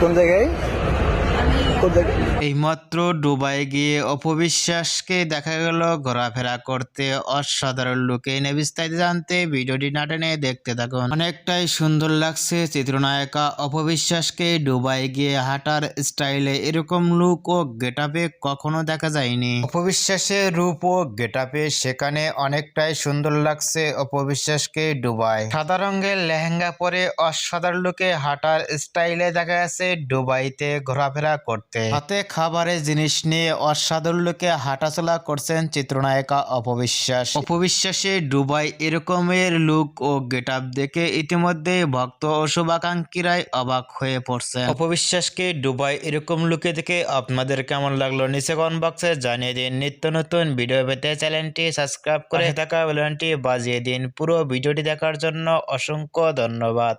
কোন জায়গায়? এইমাত্র ডুবাই গিয়ে অপবিশ্বাসকে দেখা গেল, ঘোরাফেরা করতে অসাধারণ লোকে এনে বিস্তারিত জানতে ভিডিওটি না টেনে দেখতে থাকুন। অনেকটাই সুন্দর লাগছে চিত্রনায়িকা অপবিশ্বাসকে ডুবাই গিয়ে হাঁটার স্টাইলে। এরকম লুক ও গেটাপে কখনো দেখা যায়নি। অপবিশ্বাসের রূপ ও গেটাপে সেখানে অনেকটাই সুন্দর লাগছে অপবিশ্বাসকে ডুবাই সাদা রঙের লেহেঙ্গা পরে অসাধারণ লোকে হাঁটার স্টাইলে দেখা গেছে ডুবাইতে ঘোরাফেরা করতে। হাতে খাবারের জিনিস নিয়ে অসাধারণ লোকে হাঁটাচলা করছেন চিত্রনায়িকা অপবিশ্বাস। অপবিশ্বাসে ডুবাই এরকমের লুক ও গেট আপ দেখে ইতিমধ্যে ভক্ত ও শুভাকাঙ্ক্ষীরাই অবাক হয়ে পড়ছেন। অপবিশ্বাসকে ডুবাই এরকম লুকে দেখে আপনাদের কেমন লাগল নিচে কমেন্ট বক্সে জানিয়ে দিন। নিত্য নতুন ভিডিও পেতে চ্যানেলটি সাবস্ক্রাইব করে থাকা বেলনটি বাজিয়ে দিন। পুরো ভিডিওটি দেখার জন্য অসংখ্য ধন্যবাদ।